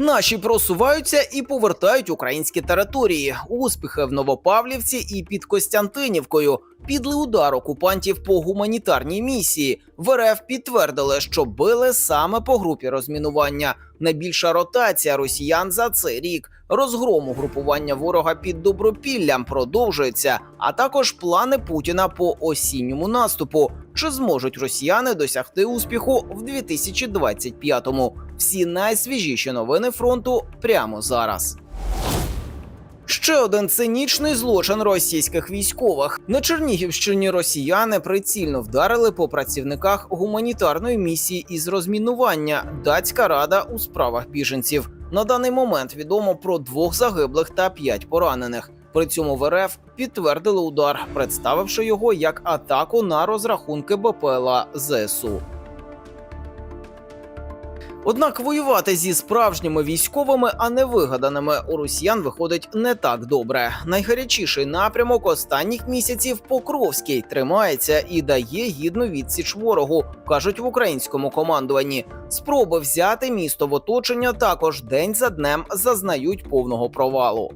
Наші просуваються і повертають українські території. Успіхи в Новопавлівці і під Костянтинівкою. Підлий удар окупантів по гуманітарній місії. В РФ підтвердили, що били саме по групі розмінування. Найбільша ротація росіян за цей рік. Розгром угрупування ворога під добропіллям продовжується, а також плани Путіна по осінньому наступу. Чи зможуть росіяни досягти успіху в 2025-му? Всі найсвіжіші новини фронту прямо зараз. Ще один цинічний злочин російських військових на Чернігівщині. Росіяни прицільно вдарили по працівниках гуманітарної місії із розмінування. Датська рада у справах біженців. На даний момент відомо про двох загиблих та п'ять поранених. При цьому в РФ підтвердили удар, представивши його як атаку на розрахунки БПЛА ЗСУ. Однак воювати зі справжніми військовими, а не вигаданими, у росіян виходить не так добре. Найгарячіший напрямок останніх місяців Покровський тримається і дає гідну відсіч ворогу, кажуть в українському командуванні. Спроби взяти місто в оточення також день за днем зазнають повного провалу.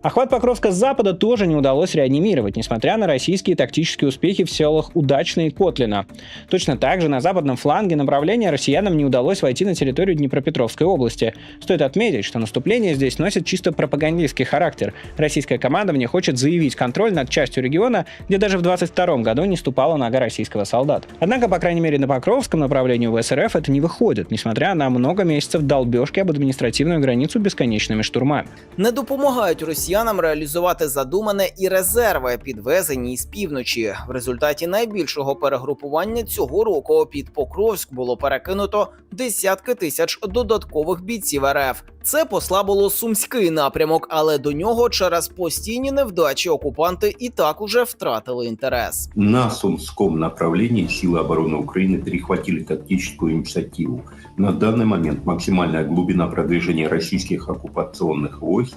Охват Покровска с запада тоже не удалось реанимировать, несмотря на российские тактические успехи в селах Удачно и Котлино. Точно так же на западном фланге направления россиянам не удалось войти на территорию Днепропетровской области. Стоит отметить, что наступление здесь носит чисто пропагандистский характер. Российское командование хочет заявить контроль над частью региона, где даже в 22 году не ступала нога российского солдата. Однако, по крайней мере, на Покровском направлении в СРФ это не выходит, несмотря на много месяцев долбежки об административную границу бесконечными штурмами. Не допомагають росіянам реалізувати задумане і резерви, підвезені із півночі. В результаті найбільшого перегрупування цього року під Покровськ було перекинуто десятки тисяч додаткових бійців РФ. Це послабило сумський напрямок, але до нього через постійні невдачі окупанти і так уже втратили інтерес. На Сумском направлении силы обороны Украины перехватили тактическую инициативу. На данный момент максимальная глубина продвижения российских оккупационных войск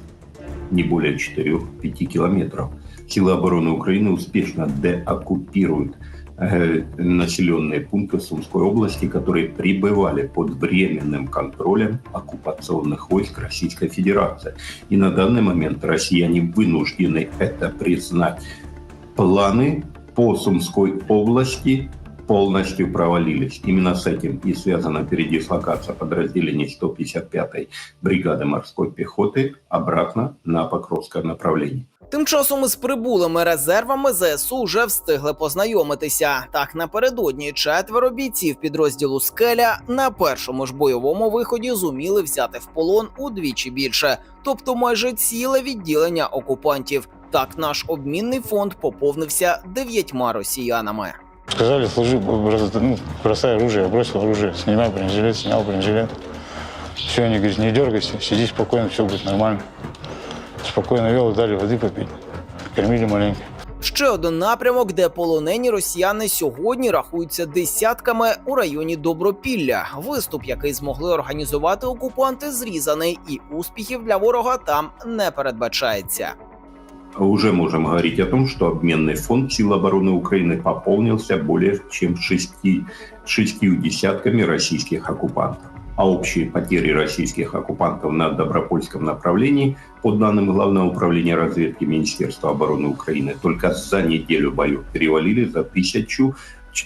не более 4-5 километров. Силы обороны Украины успешно деоккупируют э, населенные пункты Сумской области, которые пребывали под временным контролем оккупационных войск Российской Федерации. И на данный момент россияне вынуждены это признать. Планы по Сумской области полностью провалились. Именно с этим и связана передислокация подразделений 155-й бригады морской пехоты обратно на Покровское направление. Тим часом із прибулими резервами ЗСУ вже встигли познайомитися. Так напередодні четверо бійців підрозділу Скеля на першому ж бойовому виході зуміли взяти в полон удвічі більше, тобто майже ціле відділення окупантів. Так наш обмінний фонд поповнився дев'ятьма росіянами. Сказали, служи, ну, бросай оружие, бросил оружие, снимай бронежилет, снял бронежилет. Все, они говорят, не дергайся, сиди спокойно, все будет нормально. Спокойно вел, дали воды попить, кормили маленько. Ще один напрямок, де полонені росіяни сьогодні рахуються десятками у районі Добропілля. Виступ, який змогли організувати окупанти, зрізаний, і успіхів для ворога там не передбачається. Уже можем говорить о том, что обменный фонд сил обороны Украины пополнился более чем шести, шестью десятками российских оккупантов. А общие потери российских оккупантов на Добропольском направлении, по данным Главного управления разведки Министерства обороны Украины, только за неделю боев перевалили за тысячу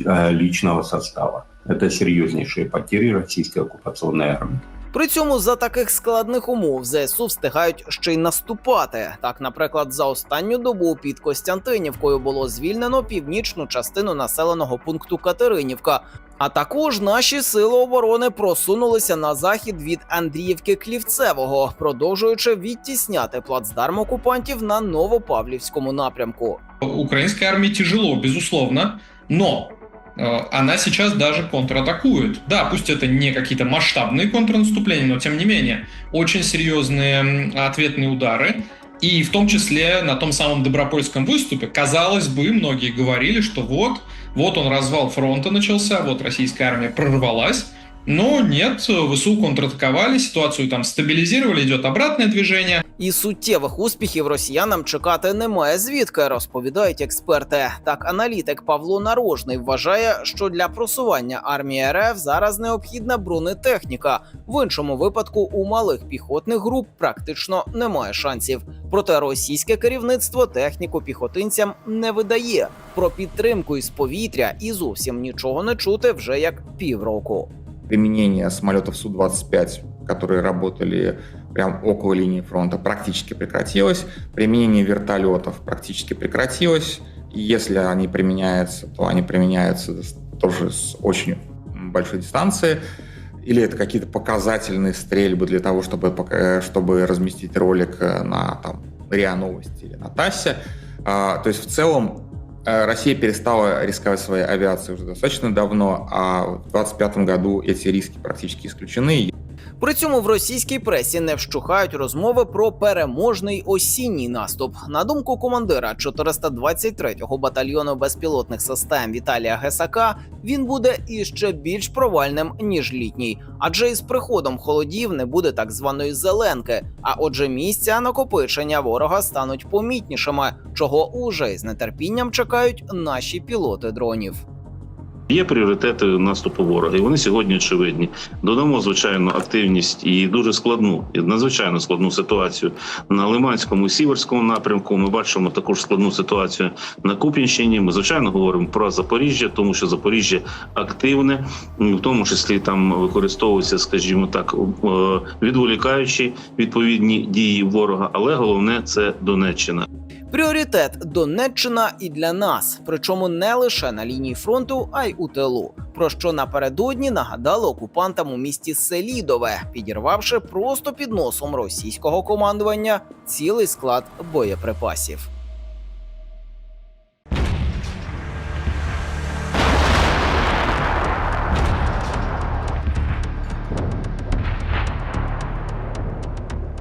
э, личного состава. Это серьезнейшие потери российской оккупационной армии. При цьому за таких складних умов ЗСУ встигають ще й наступати. Так, наприклад, за останню добу під Костянтинівкою було звільнено північну частину населеного пункту Катеринівка. А також наші сили оборони просунулися на захід від Андріївки Клівцевого, продовжуючи відтісняти плацдарм окупантів на Новопавлівському напрямку. Украинской армии тяжело, безусловно, но она сейчас даже контратакует. Да, пусть это не какие-то масштабные контрнаступления, но тем не менее очень серьезные ответные удары. И в том числе на том самом Добропольском выступе, казалось бы, многие говорили, что вот, вот он развал фронта начался, вот российская армия прорвалась. Но нет, ВСУ контратаковали, ситуацию там стабилизировали, идет обратное движение. І суттєвих успіхів росіянам чекати немає звідки, розповідають експерти. Так, аналітик Павло Нарожний вважає, що для просування армії РФ зараз необхідна бронетехніка. В іншому випадку у малих піхотних груп практично немає шансів. Проте російське керівництво техніку піхотинцям не видає. Про підтримку із повітря і зовсім нічого не чути вже як півроку. применение самолетов Су-25, которые работали прямо около линии фронта, практически прекратилось. Применение вертолетов практически прекратилось. И если они применяются, то они применяются тоже с очень большой дистанции. Или это какие-то показательные стрельбы для того, чтобы, пока- чтобы разместить ролик э, на там, РИА Новости или на ТАССе. А, То есть в целом Э, Россия перестала рисковать своей авиацией уже достаточно давно, а в 2025 году эти риски практически исключены. При цьому в російській пресі не вщухають розмови про переможний осінній наступ. На думку командира 423-го батальйону безпілотних систем Віталія Гесака, він буде іще більш провальним ніж літній, адже із приходом холодів не буде так званої зеленки. А отже, місця накопичення ворога стануть помітнішими, чого уже із нетерпінням чекають наші пілоти дронів. Є пріоритети наступу ворога, і вони сьогодні очевидні. Додамо звичайно активність і дуже складну, і надзвичайно складну ситуацію на Лиманському і Сіверському напрямку. Ми бачимо також складну ситуацію на Куп'янщині. Ми звичайно говоримо про Запоріжжя, тому що Запоріжжя активне, в тому числі там використовуються, скажімо так, е, відволікаючі відповідні дії ворога. Але головне це Донеччина. Пріоритет Донеччина і для нас, причому не лише на лінії фронту, а й у тилу. Про що напередодні нагадали окупантам у місті Селідове, підірвавши просто під носом російського командування цілий склад боєприпасів.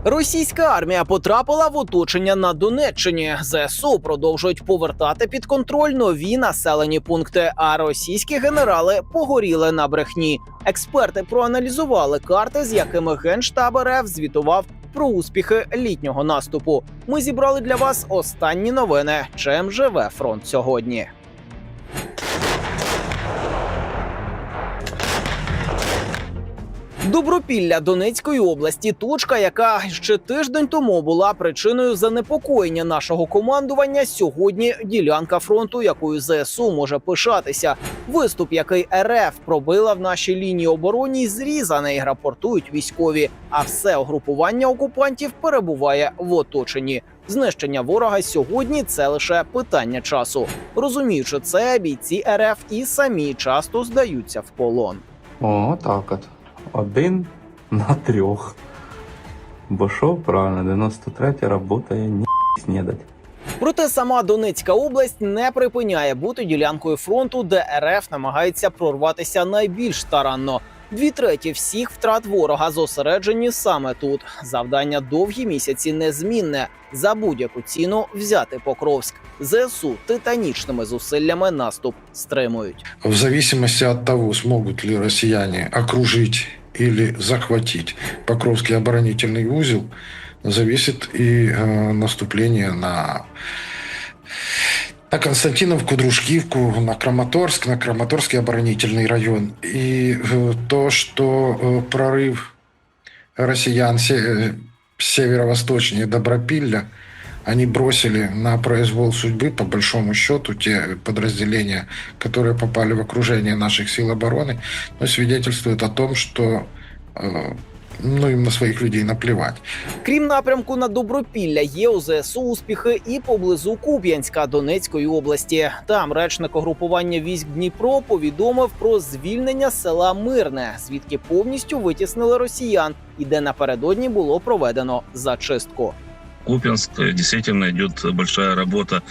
Російська армія потрапила в оточення на Донеччині. ЗСУ продовжують повертати під контроль нові населені пункти. А російські генерали погоріли на брехні. Експерти проаналізували карти, з якими генштаб РФ звітував про успіхи літнього наступу. Ми зібрали для вас останні новини. Чим живе фронт сьогодні? Добропілля Донецької області точка, яка ще тиждень тому була причиною занепокоєння нашого командування. Сьогодні ділянка фронту, якою ЗСУ може пишатися. Виступ, який РФ пробила в нашій лінії обороні, зрізаний, рапортують військові. А все угрупування окупантів перебуває в оточенні. Знищення ворога сьогодні це лише питання часу. Розуміючи це, бійці РФ і самі часто здаються в полон. О, так от. Один на трьох. Бо що правильно, 93 работає ні снідать. Проте сама Донецька область не припиняє бути ділянкою фронту, де РФ намагається прорватися найбільш старанно. Дві треті всіх втрат ворога зосереджені саме тут. Завдання довгі місяці незмінне за будь-яку ціну взяти Покровськ. ЗСУ титанічними зусиллями наступ стримують. В зависимости от того, смогут ли россияне окружить или захватить Покровский оборонительный узел, зависит и э, наступление на, на Константиновку, Дружкивку, на Краматорск, на Краматорский оборонительный район. И э, то, что э, прорыв россиян э, северо-восточнее Добропилля – они бросили на произвол судьбы, по большому счету, те подразделения, которые попали в окружение наших сил обороны, но свидетельствует о том, что э, ну, им на своих людей наплевать. Крім напрямку на Добропілля, є у ЗСУ успіхи і поблизу Куп'янська Донецької області. Там речник угрупування військ Дніпро повідомив про звільнення села Мирне, звідки повністю витіснили росіян, і де напередодні було проведено зачистку. Купинск действительно идет большая работа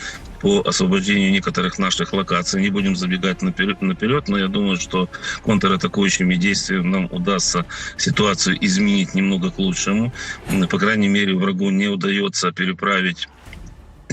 по освобождению некоторых наших локаций. Не будем забегать наперед, наперед, но я думаю, что контратакующими действиями нам удастся ситуацию изменить немного к лучшему. По крайней мере, врагу не удается переправить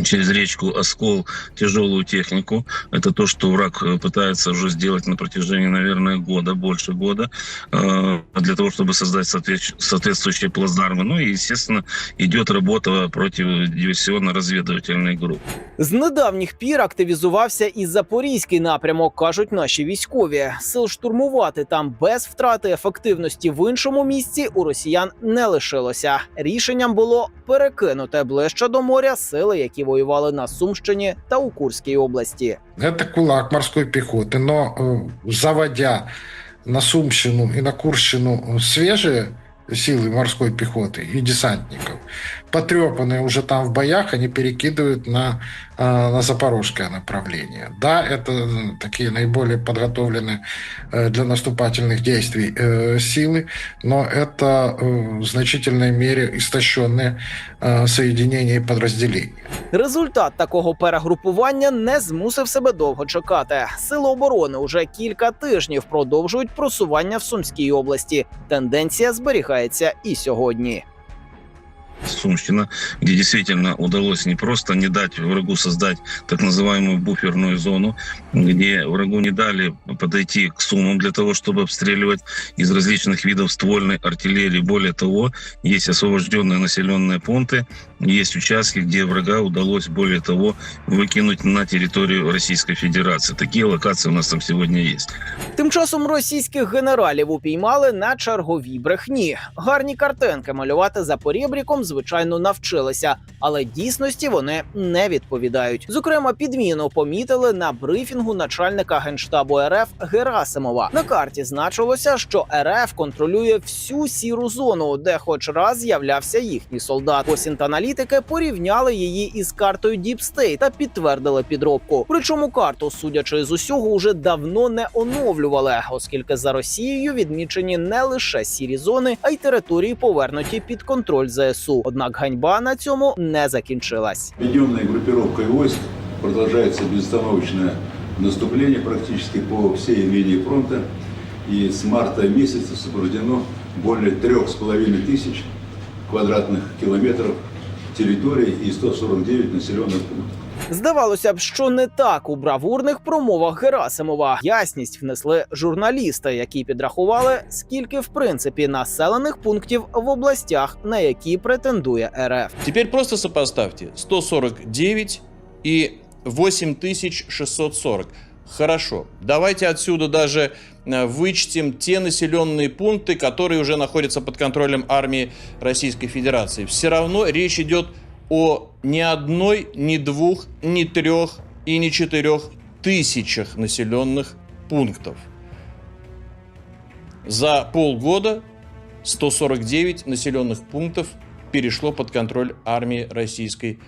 через речку Оскол тяжелую технику. Это то, что враг э, пытается уже сделать на протяжении, наверное, года, больше года, э, для того, чтобы создать соответ- соответствующие плацдармы. Ну и, естественно, идет работа против диверсионно-разведывательной группы. З недавніх пір активізувався і запорізький напрямок, кажуть наші військові. Сил штурмувати там без втрати ефективності в іншому місці у росіян не лишилося. Рішенням було перекинути ближче до моря сили, які воювали на Сумщині та у Курській області. Это кулак морской пехоты, но э, заводя на Сумщину и на Курщину свежие силы морской пехоты и десантников, потрепанные уже там в боях, они перекидывают на, э, на запорожское направление. Да, это э, такие наиболее подготовленные э, для наступательных действий э, силы, но это э, в значительной мере истощенные э, соединения и подразделения. Результат такого перегрупування не змусив себе довго чекати. Сили оборони уже кілька тижнів продовжують просування в Сумській області. Тенденція зберігається і сьогодні. Сумщина, где действительно удалось не просто не дать врагу создать так называемую буферную зону, где врагу не дали подойти к Сумам для того, чтобы обстреливать из различных видов ствольной артиллерии. Более того, есть освобожденные населенные пункты, есть участки, где врага удалось, более того, выкинуть на территорию Российской Федерации. Такие локации у нас там сегодня есть. Тим часом російських генералів упіймали на черговій брехні. Гарні картинки малювати за порєбріком, звичайно, навчилися, але дійсності вони не відповідають. Зокрема, підміну помітили на брифінгу начальника генштабу РФ Герасимова. На карті значилося, що РФ контролює всю сіру зону, де хоч раз з'являвся їхній солдат. Осінт аналітики порівняли її із картою State та підтвердили підробку. Причому карту, судячи з усього, уже давно не оновлювали, оскільки за Росією відмічені не лише сірі зони, а й території повернуті під контроль ЗСУ. Однак ганьба на цьому не закінчилась. Введенной группировкой войск продолжается безостановочное наступление практически по всей линии фронта. И с марта месяца освобождено более трех с половиной тысяч квадратных километров территории и 149 населенных пунктов. Здавалося б, що не так у бравурних промовах Герасимова ясність внесли журналісти, які підрахували, скільки в принципі населених пунктів в областях, на які претендує РФ. Теперь просто сопоставьте 149 и 8640. Хорошо, давайте отсюда даже э, вычтем те населенные пункты, которые уже находятся под контролем армии Российской Федерации. Все равно речь идет о ни одной, ни двух, ни трех и ни четырех тысячах населенных пунктов. За полгода 149 населенных пунктов перешло под контроль армии Российской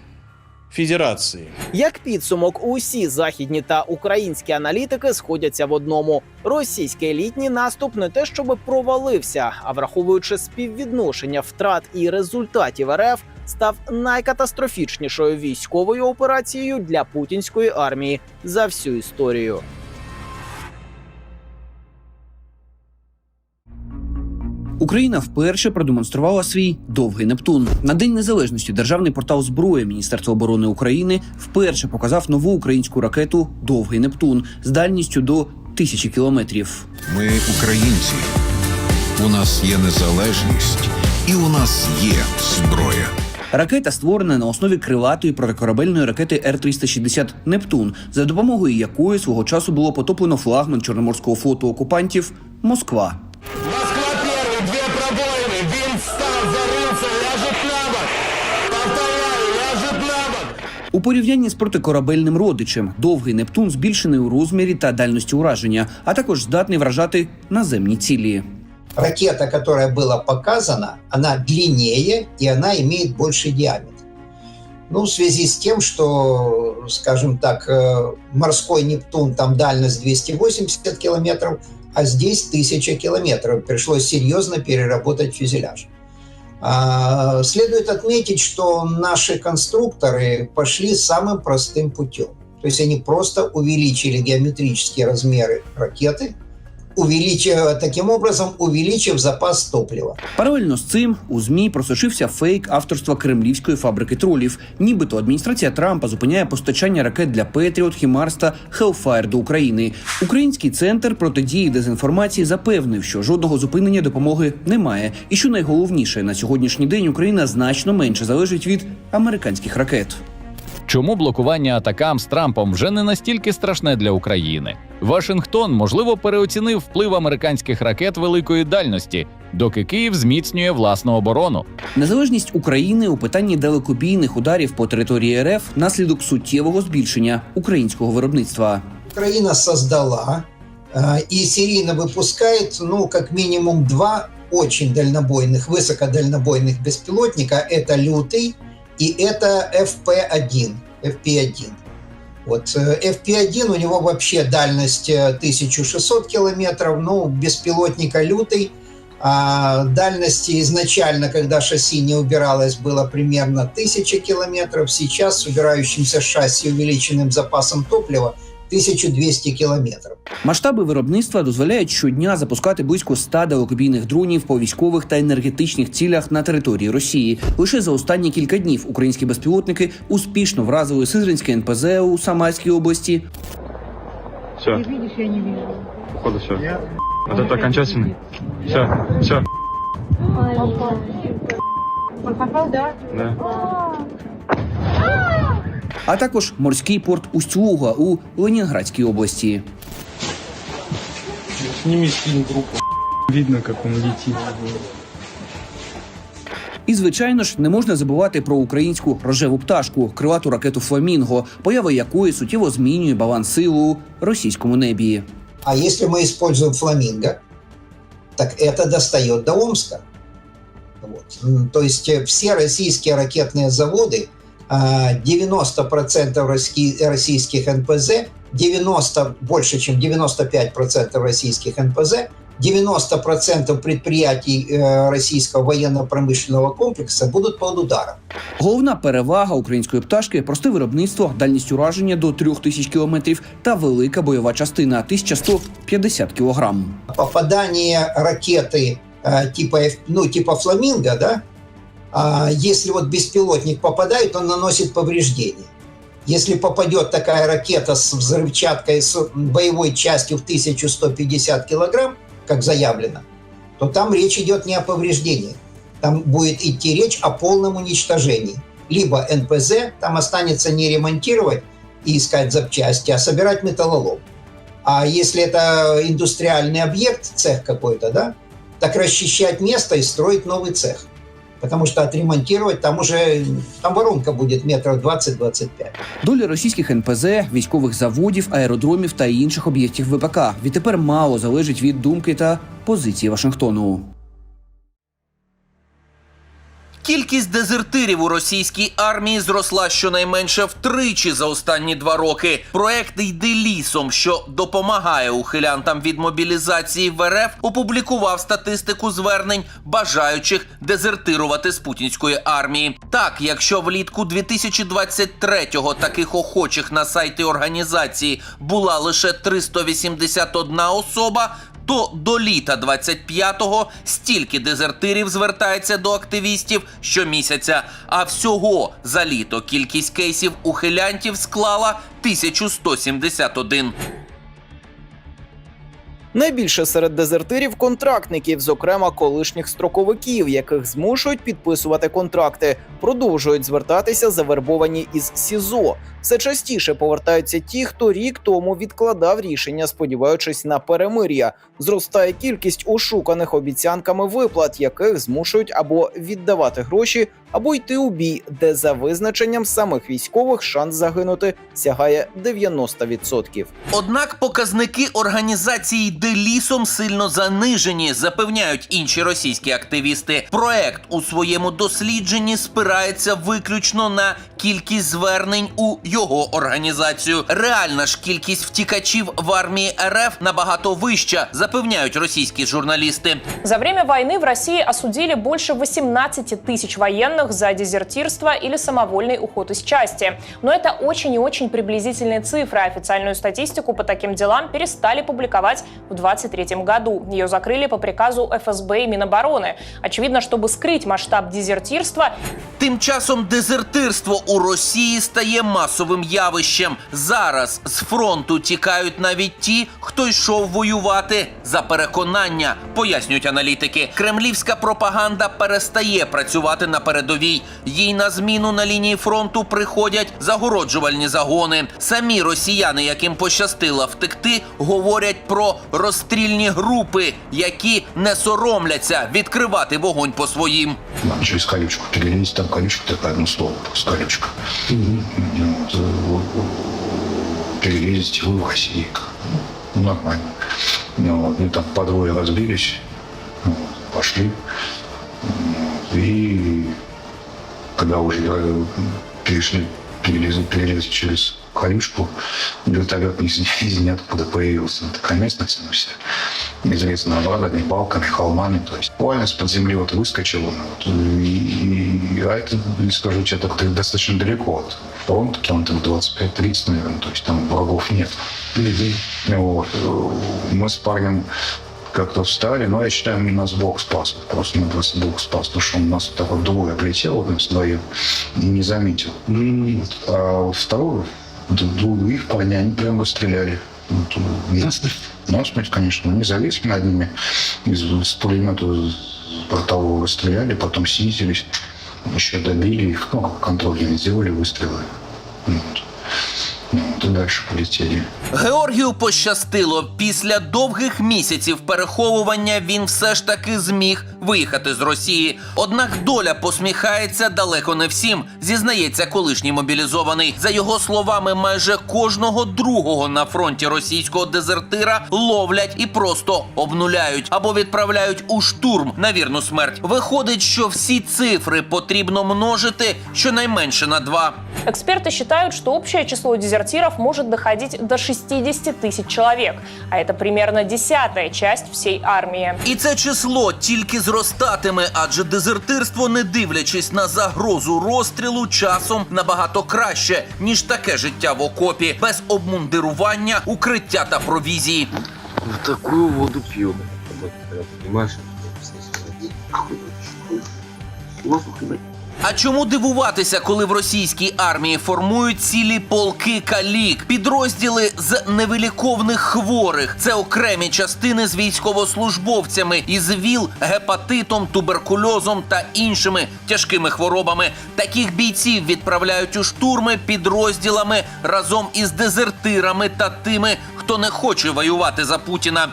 Федерации. Як підсумок, усі західні та українські аналітики сходяться в одному: російський елітній наступ не те, щоб провалився, а враховуючи співвідношення втрат і результатів РФ, став найкатастрофічнішою військовою операцією для путінської армії за всю історію. Україна вперше продемонструвала свій довгий Нептун. На день незалежності державний портал зброї Міністерства оборони України вперше показав нову українську ракету Довгий Нептун з дальністю до тисячі кілометрів. Ми українці. У нас є незалежність, і у нас є зброя. Ракета створена на основі крилатої протикорабельної ракети Р-360 Нептун, за допомогою якої свого часу було потоплено флагман Чорноморського флоту окупантів Москва. У порівнянні з протикорабельним родичем довгий Нептун збільшений у розмірі та дальності ураження, а також здатний вражати наземні цілі. Ракета, которая была показана, она длиннее и она имеет больший диаметр. Ну, в связи с тем, что, скажем так, э, морской Нептун, там дальность 280 километров, а здесь 1000 километров. Пришлось серьезно переработать фюзеляж. А, Следует отметить, что наши конструкторы пошли самым простым путем. То есть они просто увеличили геометрические размеры ракеты, увеличив, таким образом увеличив запас топлива. Паралельно з цим у змі просочився фейк авторства кремлівської фабрики тролів. Нібито адміністрація Трампа зупиняє постачання ракет для Петріот, Хімарс та Хелфайр до України. Український центр протидії дезінформації запевнив, що жодного зупинення допомоги немає, і що найголовніше на сьогоднішній день Україна значно менше залежить від американських ракет. Чому блокування атакам з Трампом вже не настільки страшне для України? Вашингтон можливо переоцінив вплив американських ракет великої дальності, доки Київ зміцнює власну оборону. Незалежність України у питанні далекобійних ударів по території РФ наслідок суттєвого збільшення українського виробництва. Украина создала э, и серийно выпускает, ну, как минимум два очень дальнобойных, высокодальнобойных беспилотника. Это «Лютый» и это FP-1. FP-1. Вот э, FP-1 у него вообще дальность э, 1600 километров, ну, беспилотника «Лютый» а дальности изначально, когда шасси не убиралось, было примерно 1000 километров. Сейчас с убирающимся шасси увеличенным запасом топлива 1200 кілометрів. Масштаби виробництва дозволяють щодня запускати близько 100 далекобійних дронів по військових та енергетичних цілях на території Росії. Лише за останні кілька днів українські безпілотники успішно вразили Сизринське НПЗ у Самарській області, Все. видишь, я не вижу. Походу все. Вот это окончательный. Все, все. Попал, да? Да а також морський порт Усть-Луга у Ленінградській області. Сними скин группу. Видно, как он летит. І звичайно ж не можна забувати про українську рожеву пташку, крилату ракету Фламінго, поява якої суттєво змінює баланс сил у російському небі. А если мы используем фламинго, так это достает до Омска. Вот. М, То есть э, все российские ракетные заводы, а, 90% роски- российских НПЗ, 90, больше чем 95% российских НПЗ, 90% предприятий э, российского военно-промышленного комплекса будут под ударом. Головна перевага української пташки просте виробництво, дальність ураження до 3000 кілометрів та велика бойова частина 1150 кілограм. попадание ракеты э, типа, F- ну, типа фламинго, да, а, если вот беспилотник попадает, он наносит повреждения. Если попадет такая ракета с взрывчаткой, с боевой частью в 1150 килограмм, как заявлено, то там речь идет не о повреждениях. Там будет идти речь о полном уничтожении. Либо НПЗ там останется не ремонтировать и искать запчасти, а собирать металлолом. А если это индустриальный объект, цех какой-то, да, так расчищать место и строить новый цех. Потому что отремонтировать там уже, там воронка будет метров 20-25. Доля російських НПЗ, військових заводів, аеродромів та інших об'єктів ВПК відтепер мало залежить від думки та позиції Вашингтону. Кількість дезертирів у російській армії зросла щонайменше втричі за останні два роки. Проект йди лісом, що допомагає ухилянтам від мобілізації в РФ, опублікував статистику звернень бажаючих дезертирувати з путінської армії. Так, якщо влітку 2023-го таких охочих на сайті організації була лише 381 особа. То до літа 25-го стільки дезертирів звертається до активістів щомісяця. А всього за літо кількість кейсів ухилянтів склала 1171. Найбільше серед дезертирів контрактників, зокрема колишніх строковиків, яких змушують підписувати контракти, продовжують звертатися завербовані із СІЗО. Все частіше повертаються ті, хто рік тому відкладав рішення, сподіваючись на перемир'я. Зростає кількість ошуканих обіцянками виплат, яких змушують або віддавати гроші, або йти у бій, де за визначенням самих військових шанс загинути сягає 90%. Однак показники організації «Йди лісом сильно занижені, запевняють інші російські активісти. Проект у своєму дослідженні спирається виключно на кількість звернень у його організацію. Реальна ж кількість втікачів в армії РФ набагато вища, запевняють російські журналісти. За время войны в России осудили больше 18 тысяч военных за дезертирство или самовольный уход из части. Но это очень и очень приблизительные цифры. Официальную статистику по таким делам перестали публиковать в 2023 году. Ее закрыли по приказу ФСБ и Минобороны. Очевидно, чтобы скрыть масштаб дезертирства, Тим часом дезертирство у Росії стає масовим явищем. Зараз з фронту тікають навіть ті, хто йшов воювати за переконання, пояснюють аналітики. Кремлівська пропаганда перестає працювати на передовій. Їй на зміну на лінії фронту приходять загороджувальні загони. Самі росіяни, яким пощастило втекти, говорять про розстрільні групи, які не соромляться відкривати вогонь по своїм. Через колючку перелезть, там колючка такая, ну слово колючка. Э, перелезть вы в России. Нормально. Вот, мы там по двое разбились, вот, пошли. И когда уже э, перешли, перелезли, перелезли через колючку, вертолет из, из ниоткуда появился. Такая местность, ну, вся известная обрадами, балками, холмами. То есть буквально из-под земли вот выскочил он. Вот, и, и- а это, не скажу тебе, так, достаточно далеко от фронта, километров 25-30, наверное. То есть там врагов нет. Вот. Мы с парнем как-то встали, но я считаю, нас Бог спас. Просто нас Бог спас, потому что он нас так вот двое облетел, вот нас вдвоем, и не заметил. А второго, д- других парней, они прям расстреляли. Вот, Нас, нас, конечно, мы завис над ними, из, из пулемета с бортового стреляли, потом снизились, еще добили их, ну, контрольные сделали выстрелы. Вот. Ну, Вот, и дальше полетели. Георгію пощастило. Після довгих місяців переховування він все ж таки зміг виїхати з Росії. Однак доля посміхається далеко не всім, зізнається колишній мобілізований. За його словами, майже кожного другого на фронті російського дезертира ловлять і просто обнуляють або відправляють у штурм на вірну смерть. Виходить, що всі цифри потрібно множити щонайменше на два. Эксперты считают, что общее число дезертиров может доходить до 60 тысяч человек, а это примерно десятая часть всей армии. І це число тільки зростатиме, адже дезертирство, не дивлячись на загрозу розстрілу, часом набагато краще ніж таке життя в окопі, без обмундирування, укриття та провізії. Такую воду пьем. Понимаешь? А чому дивуватися, коли в російській армії формують цілі полки калік, підрозділи з невиліковних хворих? Це окремі частини з військовослужбовцями із ВІЛ, гепатитом, туберкульозом та іншими тяжкими хворобами. Таких бійців відправляють у штурми підрозділами разом із дезертирами та тими, хто не хоче воювати за Путіна.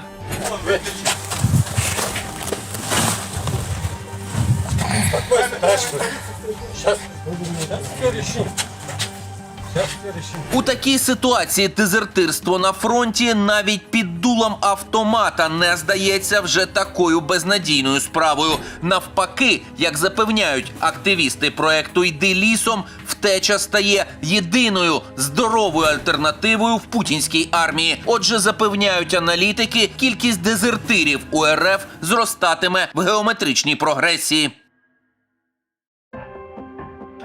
У такій ситуації дезертирство на фронті навіть під дулом автомата не здається вже такою безнадійною справою. Навпаки, як запевняють активісти проекту Йди лісом, втеча стає єдиною здоровою альтернативою в путінській армії. Отже, запевняють аналітики, кількість дезертирів у РФ зростатиме в геометричній прогресії.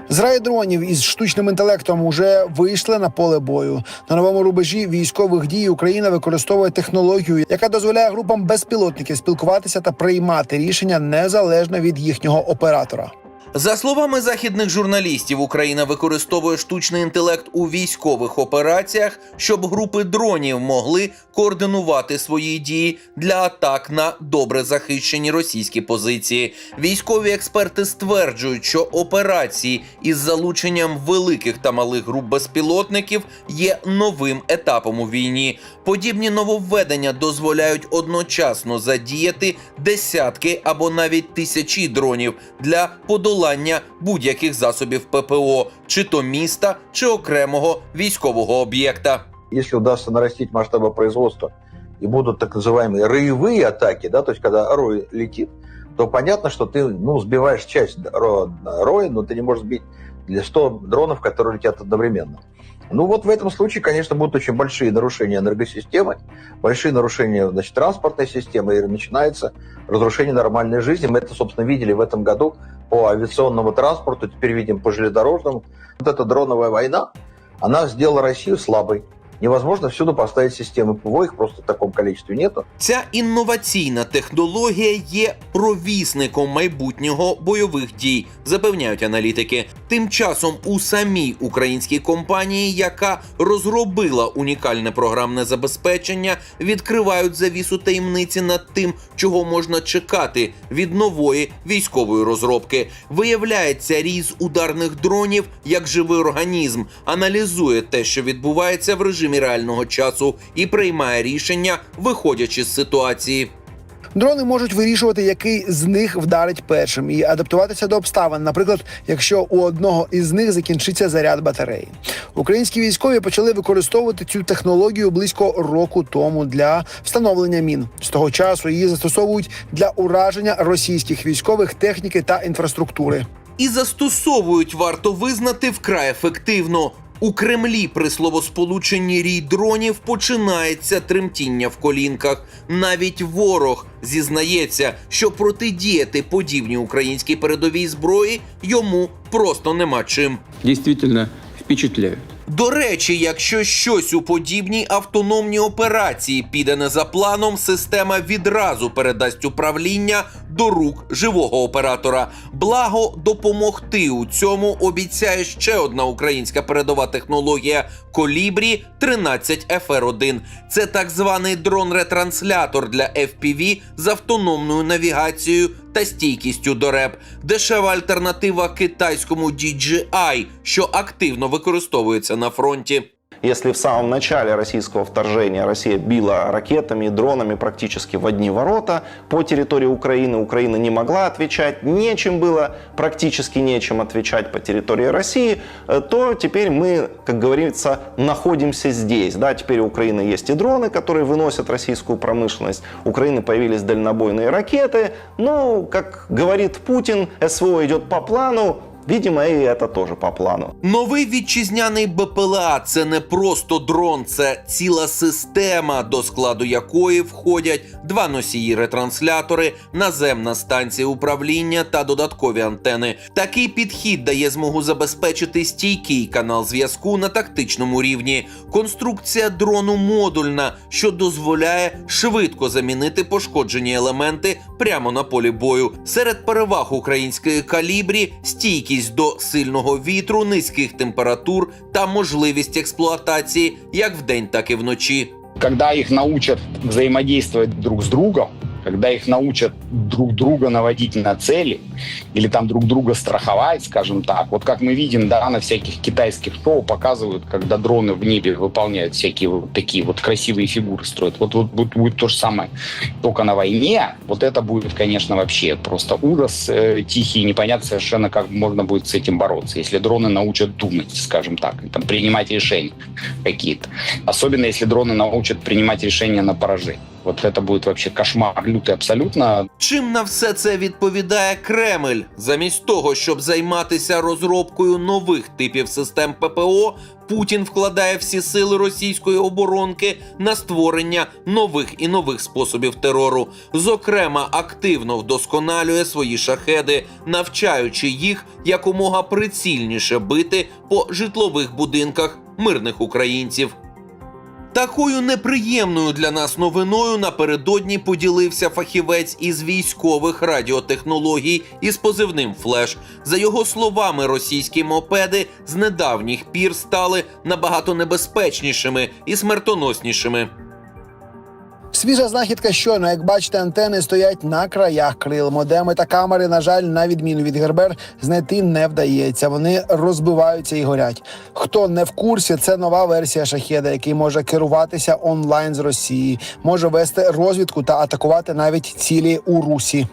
Зраї дронів із штучним інтелектом уже вийшли на поле бою. На новому рубежі військових дій Україна використовує технологію, яка дозволяє групам безпілотників спілкуватися та приймати рішення незалежно від їхнього оператора. За словами західних журналістів, Україна використовує штучний інтелект у військових операціях, щоб групи дронів могли координувати свої дії для атак на добре захищені російські позиції. Військові експерти стверджують, що операції із залученням великих та малих груп безпілотників є новим етапом у війні. Подібні нововведення дозволяють одночасно задіяти десятки або навіть тисячі дронів для подолання будь-яких засобів ППО, чи то міста, чи окремого військового об'єкта. Если удастся нарастить масштабы производства и будут так называемые роевые атаки, да, то есть когда рой летит, то понятно, что ты ну, сбиваешь часть ро- роя, но ты не можешь сбить для 100 дронов, которые летят одновременно. Ну вот в этом случае, конечно, будут очень большие нарушения энергосистемы, большие нарушения значит, транспортной системы, и начинается разрушение нормальной жизни. Мы это, собственно, видели в этом году по авиационному транспорту, теперь видим по железнодорожному. Вот эта дроновая война, она сделала Россию слабой. Невозможно всюду поставить системы ПВО, их просто в таком количестве нету. Ця інноваційна технологія є провісником майбутнього бойових дій, запевняють аналітики. Тим часом у самій українській компанії, яка розробила унікальне програмне забезпечення, відкривають завісу таємниці над тим, чого можна чекати від нової військової розробки. Виявляється, різ ударних дронів як живий організм, аналізує те, що відбувається в режимі реального часу, і приймає рішення, виходячи з ситуації. Дрони можуть вирішувати, який з них вдарить першим, і адаптуватися до обставин. Наприклад, якщо у одного із них закінчиться заряд батареї. Українські військові почали використовувати цю технологію близько року тому для встановлення мін. З того часу її застосовують для ураження російських військових техніки та інфраструктури. І застосовують варто визнати вкрай ефективно. У Кремлі при словосполученні рій дронів починається тремтіння в колінках. Навіть ворог зізнається, що протидіяти подібній українській передовій зброї йому просто нема чим. Дійсно впечатляют. До речі, якщо щось у подібній автономній операції піде не за планом, система відразу передасть управління до рук живого оператора. Благо допомогти у цьому обіцяє ще одна українська передова технологія Колібрі 13 FR1. Це так званий дрон-ретранслятор для FPV з автономною навігацією та стійкістю до РЕП. Дешева альтернатива китайському DJI, що активно використовується на фронті. Если в самом начале российского вторжения Россия била ракетами, дронами практически в одни ворота по территории Украины, Украина не могла отвечать, нечем было, практически нечем отвечать по территории России, э, то теперь мы, как говорится, находимся здесь. Да, теперь у Украины есть и дроны, которые выносят российскую промышленность, у Украины появились дальнобойные ракеты. Ну, как говорит Путин, СВО идет по плану, Видимо, и это тоже по плану. Новий вітчизняний БПЛА це не просто дрон, це ціла система, до складу якої входять два носії ретранслятори, наземна станція управління та додаткові антени. Такий підхід дає змогу забезпечити стійкий канал зв'язку на тактичному рівні. Конструкція дрону модульна, що дозволяє швидко замінити пошкоджені елементи прямо на полі бою. Серед переваг української калібрі стійкість до сильного вітру, низьких температур та можливість експлуатації як вдень, так і вночі. когда их научат взаимодействовать друг с другом, когда их научат друг друга наводить на цели или там друг друга страховать, скажем так. Вот как мы видим, да, на всяких китайских шоу показывают, когда дроны в небе выполняют всякие вот такие вот красивые фигуры строят. Вот, вот будет, будет то же самое. Только на войне вот это будет, конечно, вообще просто ужас э, тихий, непонятно совершенно, как можно будет с этим бороться, если дроны научат думать, скажем так, и там, принимать решения какие-то. Особенно если дроны научат принимать решения на поражение. Вот это будет вообще кошмар лютый абсолютно. Чим на все це відповідає Кремль? Замість того, щоб займатися розробкою нових типів систем ППО, Путін вкладає всі сили російської оборонки на створення нових і нових способів терору. Зокрема, активно вдосконалює свої шахеди, навчаючи їх якомога прицільніше бити по житлових будинках мирних українців. Такою неприємною для нас новиною напередодні поділився фахівець із військових радіотехнологій із позивним Флеш. За його словами, російські мопеди з недавніх пір стали набагато небезпечнішими і смертоноснішими. Свіжа знахідка щойно, як бачите, антени стоять на краях крил. Модеми та камери, на жаль, на відміну від Гербер, знайти не вдається. Вони розбиваються і горять. Хто не в курсі, це нова версія шахеда, який може керуватися онлайн з Росії, може вести розвідку та атакувати навіть цілі у Русі.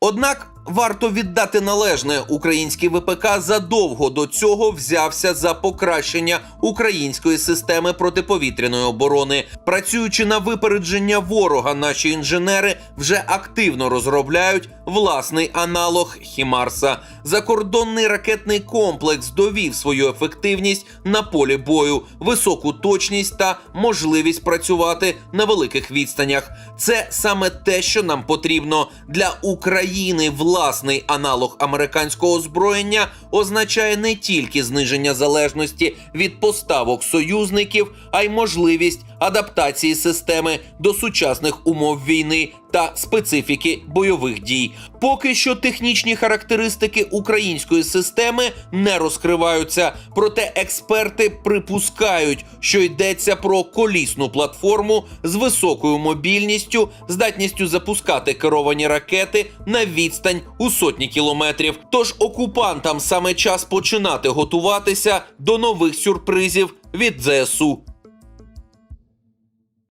Однак варто віддати належне. Український ВПК задовго до цього взявся за покращення української системи протиповітряної оборони. Працюючи на випередження ворога, наші інженери вже активно розробляють власний аналог Хімарса. Закордонний ракетний комплекс довів свою ефективність на полі бою, високу точність та можливість працювати на великих відстанях. Це саме те, що нам потрібно для України. Власний аналог американського озброєння означає не тільки зниження залежності від поставок союзників, а й можливість адаптації системи до сучасних умов війни та специфіки бойових дій. Поки що технічні характеристики української системи не розкриваються, проте експерти припускають, що йдеться про колісну платформу з високою мобільністю, здатністю запускати керовані ракети на відстань у сотні кілометрів. Тож окупантам саме час починати готуватися до нових сюрпризів від ЗСУ.